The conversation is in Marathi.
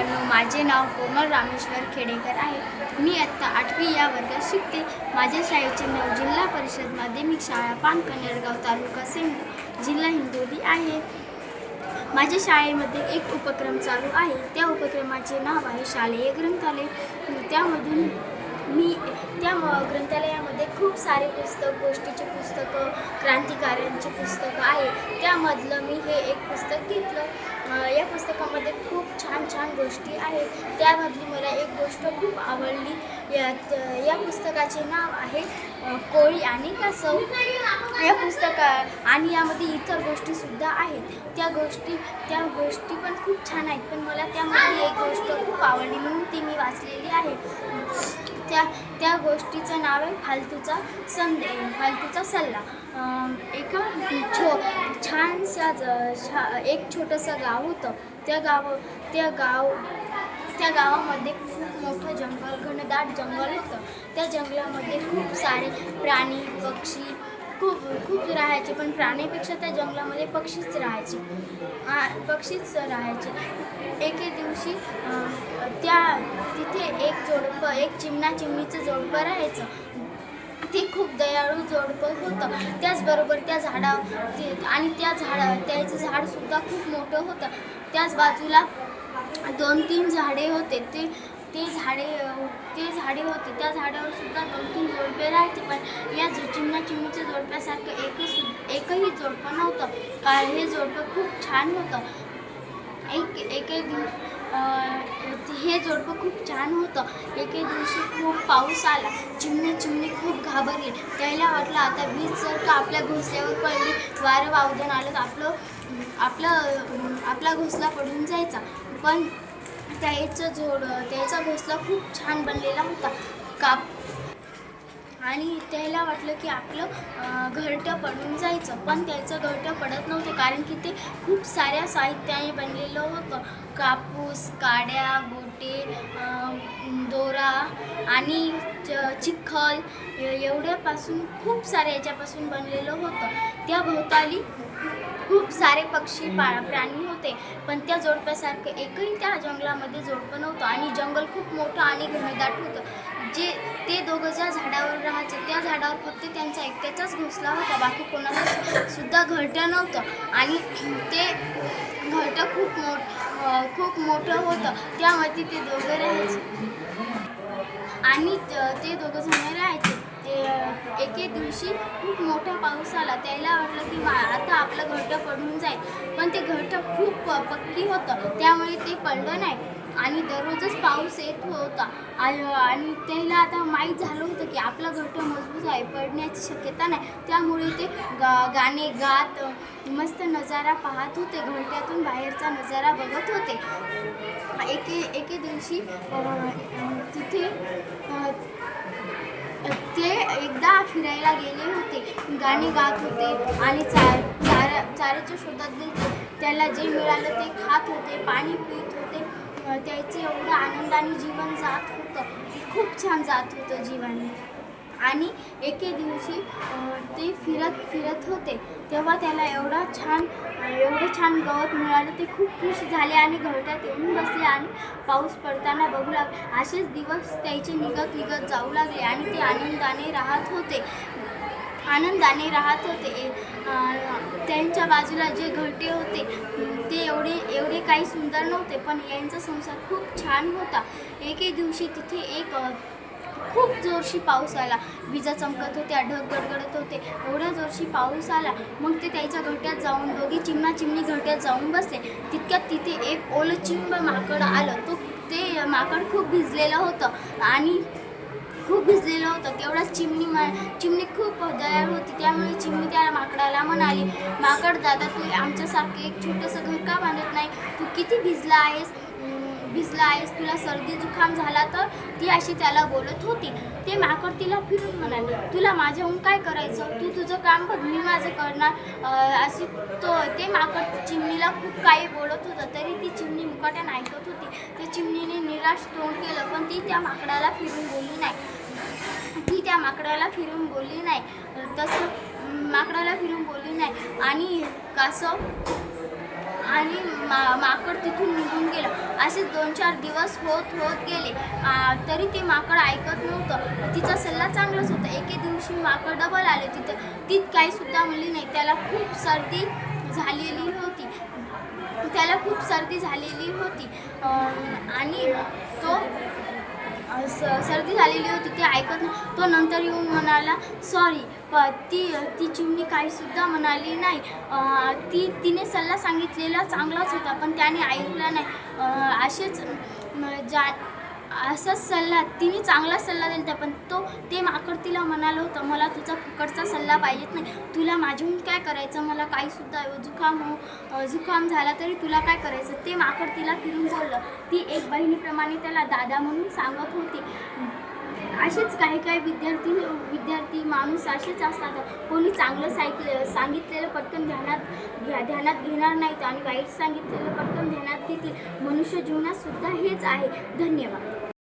मित्रांनो माझे नाव कोमल रामेश्वर खेडेकर आहे. मी आत्ता आठवी या वर्गात शिकते. माझ्या शाळेचे नाव जिल्हा परिषद माध्यमिक शाळा पानकनेरगाव तालुका सेंडू जिल्हा हिंगोली आहे. माझ्या शाळेमध्ये एक उपक्रम चालू आहे. त्या उपक्रमाचे नाव आहे शालेय ग्रंथालय. त्यामधून मी त्या ग्रंथालयामध्ये खूप सारे पुस्तक गोष्टीचे पुस्तकं क्रांतिकार्यांचे पुस्तकं आहे. त्यामधलं मी हे एक पुस्तक घेतलं. या पुस्तकामध्ये खूप छान छान गोष्टी आहेत. त्यामधली मला एक गोष्ट खूप आवडली. यात या पुस्तकाचे नाव आहे कोळी आणि कासव. या पुस्तका आणि यामध्ये इतर गोष्टीसुद्धा आहेत. त्या गोष्टी त्या गोष्टी पण खूप छान आहेत. पण मला त्यामध्ये एक गोष्ट खूप आवडली म्हणून ती मी वाचलेली आहे. त्या त्या गोष्टीचं नाव आहे फालतूचा संदेश फालतूचा सल्ला. एका छो छानसा ज- छा एक छोटंसं गाव होतं. त्या गाव त्या गाव त्या गावामध्ये खूप मोठं जंगल घनदाट जंगल होतं. त्या जंगलामध्ये खूप सारे प्राणी पक्षी खूप खूप राहायचे पण प्राण्यापेक्षा त्या जंगलामध्ये पक्षीच राहायचे. पक्षीच राहायचे. एके दिवशी त्या तिथे एक जोडपं एक चिमणा चिमणीचं जोडपं राहायचं. ते खूप दयाळू जोडपं होतं. त्याचबरोबर त्या झाडा ते आणि त्या झाडा त्याचं झाडसुद्धा खूप मोठं होतं. त्याच बाजूला दोन तीन झाडे होते. ते ते झाडे ते झाडे होते. त्या झाडावर सुद्धा दोन तीन जोडपे राहायचे पण या चिमण्या चिमणीच्या जोडप्यासारखं एकही एकही जोडपं नव्हतं. कारण हे जोडपं खूप छान होतं. एक एक दिवस हे जोडपं खूप छान होतं. एके दिवशी खूप पाऊस आला. चिमणी चिमणी खूप घाबरली. त्याला वाटलं आता वीज जर का आपल्या घोसल्यावर पडली वारं वावदन आलं तर आपलं आपलं आपला घोसला पडून जायचा. पण त्याचं जोड त्याचा घोसला खूप छान बनलेला होता. काप आणि त्याला वाटलं की आपलं घरटं पडून जायचं. पण त्याचं घरटं पडत नव्हतं कारण की ते खूप साऱ्या साहित्याने बनलेलं होतं. कापूस काड्या गोटे दोरा आणि च- चिखल एवढ्यापासून खूप साऱ्या याच्यापासून बनलेलं होतं. त्या भोवताली खूप सारे पक्षी पा प्राणी होते. पण त्या जोडप्यासारखं एकही त्या जंगलामध्ये जोडपं नव्हतं. आणि जंगल खूप मोठं आणि घनदाट होतं. जे ते दोघं ज्या झाडावर राहायचे त्या झाडावर फक्त त्यांचा एकट्याचाच घोसला होता. बाकी कोणाला सुद्धा घरटं नव्हतं. आणि ते घरटं खूप मोठ खूप मोठं होतं. त्यामध्ये ते दोघं राहायचे. आणि ते दोघं जण राहायचे. ते एके दिवशी खूप मोठा पाऊस आला. त्याला वाटलं की मा आता आपलं घरटं पडून जाईल. पण ते घरटं खूप प- पक्की होतं. त्यामुळे ते पडलं नाही. आणि दररोजच पाऊस येत होता. आ- आणि त्याला आता माहीत झालं होतं की आपलं घरटं मजबूत आहे पडण्याची शक्यता नाही. त्यामुळे ते गा गाणे गात मस्त नजारा पाहत होते. घरट्यातून बाहेरचा नजारा बघत होते. एके एके दिवशी तिथे ते एकदा फिरायला गेले होते. गाणे गात होते आणि चार चारा चाऱ्याच्या शोधात गेले. त्याला जे मिळालं ते खात होते पाणी पित होते. त्याचं एवढं आनंदाने जीवन जात होतं. खूप छान जात होतं जीवन. आणि एके दिवशी ते फिरत फिरत होते. तेव्हा त्याला एवढा छान एवढं छान गवत मिळालं. ते खूप खुश झाले आणि घरट्यात येऊन बसले आणि पाऊस पडताना बघू लागले. असेच दिवस त्याचे निघत निघत जाऊ लागले आणि ते आनंदाने राहत होते. आनंदाने राहत होते. त्यांच्या बाजूला जे घरटे होते ते एवढे एवढे काही सुंदर नव्हते पण यांचा संसार खूप छान होता. एके दिवशी तिथे एक खूप जोरशी पाऊस आला. विजा चमकत होत्या ढग गडगडत होते. एवढ्या जोरशी पाऊस आला मग ते त्याच्या घरट्यात जाऊन दोघी चिमणा चिमणी घरट्यात जाऊन बसले. तितक्यात तिथे एक ओलं चिंब माकड आलं. तो ते माकड खूप भिजलेलं होतं आणि खूप भिजलेलं होतं. तेवढ्याच चिमणी मा चिमणी खूप दयाळ होती. त्यामुळे चिमणी त्या माकडाला म्हणाली माकड दादा तू आमच्यासारखं एक छोटंसं घर का बांधत नाही. तू किती भिजला आहेस? भिजला आहेस? तुला सर्दी जुखाम झाला तर? ती अशी त्याला बोलत होती. ते माकड तिला फिरून म्हणाले तुला माझ्याहून काय करायचं? तू तुझं काम बघ मी माझं करणार. अशी तो ते माकड चिमणीला खूप काही बोलत होतं. तरी ती चिमणी मुकाट्यानं ऐकत होती. त्या चिमणीने निराश तोंड केलं पण ती त्या माकडाला फिरून बोलली नाही. ती त्या माकडाला फिरून बोलली नाही. तसं माकडाला फिरून बोलली नाही. आणि कासव आणि मा माकड तिथून निघून गेलं. असे दोन चार दिवस होत होत गेले. आ, तरी ते माकड ऐकत नव्हतं. तिचा सल्ला चांगलाच होता. एके दिवशी माकड डबल आले तिथं. तीत काहीसुद्धा म्हणली नाही. त्याला खूप सर्दी झालेली होती. त्याला खूप सर्दी झालेली होती. आणि तो स- सर्दी झालेली होती ते ऐकत नाही. तो नंतर येऊन म्हणाला सॉरी प ती ती चिमणी काहीसुद्धा म्हणाली नाही. ती तिने सल्ला सांगितलेला चांगलाच होता पण त्याने ऐकला नाही. असेच जा असाच सल्ला तिने चांगला सल्ला दिला होता पण तो ते माकड तिला म्हणालं होतं मला तुझा फुकटचा सल्ला पाहिजेत नाही. तुला माझ्याहून काय करायचं? मला काहीसुद्धा जुखाम हो जुखाम झाला तरी तुला काय करायचं? ते माकड तिला फिरून झालं. ती एक बहिणीप्रमाणे त्याला दादा म्हणून सांगत होती. असेच काही काही विद्यार्थी विद्यार्थी माणूस असेच असतात. कोणी चांगलं सायकल सांगितलेलं पटकन ध्यानात घ्या ध्यानात घेणार नाहीत आणि वाईट सांगितलेलं पटकन ध्यानात घेतील मनुष्य जीवनात सुद्धा हेच आहे. धन्यवाद.